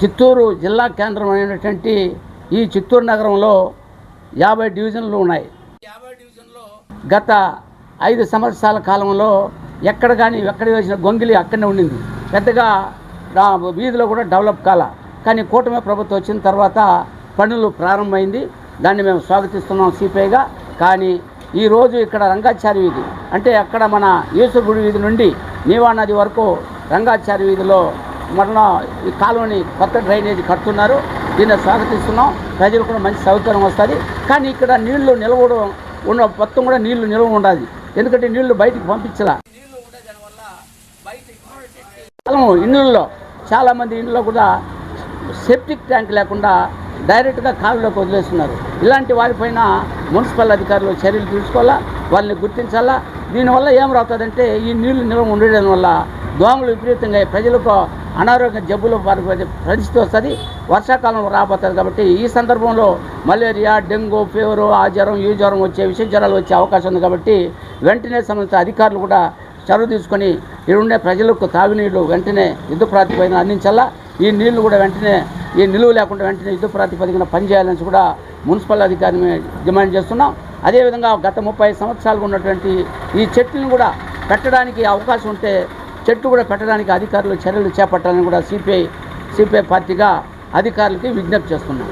చిత్తూరు జిల్లా కేంద్రమైనటువంటి ఈ చిత్తూరు నగరంలో యాభై డివిజన్లు ఉన్నాయి. యాభై డివిజన్లో గత ఐదు సంవత్సరాల కాలంలో ఎక్కడ కానీ ఎక్కడ వేసిన గొంగిలి అక్కడనే ఉండింది. పెద్దగా వీధిలో కూడా డెవలప్ కాల. కానీ కూటమి ప్రభుత్వం వచ్చిన తర్వాత పనులు ప్రారంభమైంది. దాన్ని మేము స్వాగతిస్తున్నాం సిపిఐగా. కానీ ఈరోజు ఇక్కడ రంగాచారి వీధి. అంటే అక్కడ మన యేసుగుడి వీధి నుండి నీవా నది వరకు రంగాచారి వీధిలో మరణ ఈ కాలువని కొత్త డ్రైనేజ్ కడుతున్నారు. దీన్ని స్వాగతిస్తున్నాం. ప్రజలు కూడా మంచి సౌకర్యం వస్తుంది. కానీ ఇక్కడ నీళ్ళు నిలవడం ఉన్న మొత్తం కూడా నీళ్ళు నిల్వ ఉండాలి. ఎందుకంటే నీళ్ళు బయటికి పంపించలా. ఇళ్ళల్లో చాలామంది ఇళ్ళలో కూడా సెప్టిక్ ట్యాంక్ లేకుండా డైరెక్ట్గా కాలువలోకి వదిలేస్తున్నారు. ఇలాంటి వారిపైన మున్సిపల్ అధికారులు చర్యలు తీసుకోవాలా? వాళ్ళని గుర్తించాలా? దీనివల్ల ఏం రావుతుందంటే ఈ నీళ్ళు నిల్వ ఉండడం వల్ల దోమలు విపరీతంగా ప్రజలకు అనారోగ్య జబ్బులు వారికి పరిస్థితి వస్తుంది. వర్షాకాలం రాబోతుంది కాబట్టి ఈ సందర్భంలో మలేరియా డెంగ్యూ ఫీవరు ఆ జ్వరం ఈ జ్వరం వచ్చే విష జ్వరాలు వచ్చే అవకాశం ఉంది కాబట్టి వెంటనే సంబంధించిన అధికారులు కూడా చొరవ తీసుకొని ఇక్కడ ఉండే ప్రజలకు తాగునీళ్ళు వెంటనే యుద్ధ ప్రాతిపదికన అందించాలా? ఈ నీళ్ళు కూడా వెంటనే ఈ నిలువ లేకుండా వెంటనే యుద్ధ ప్రాతిపదికన పనిచేయాలని కూడా మున్సిపల్ అధికారిని డిమాండ్ చేస్తున్నాం. అదేవిధంగా గత ముప్పై సంవత్సరాలుగా ఉన్నటువంటి ఈ చెట్లను కూడా పెట్టడానికి అవకాశం ఉంటే చెట్టు కూడా పెట్టడానికి అధికారులు చర్యలు చేపట్టాలని కూడా సిపిఐ సిపిఐ పార్టీగా అధికారులకి విజ్ఞప్తి చేస్తున్నాం.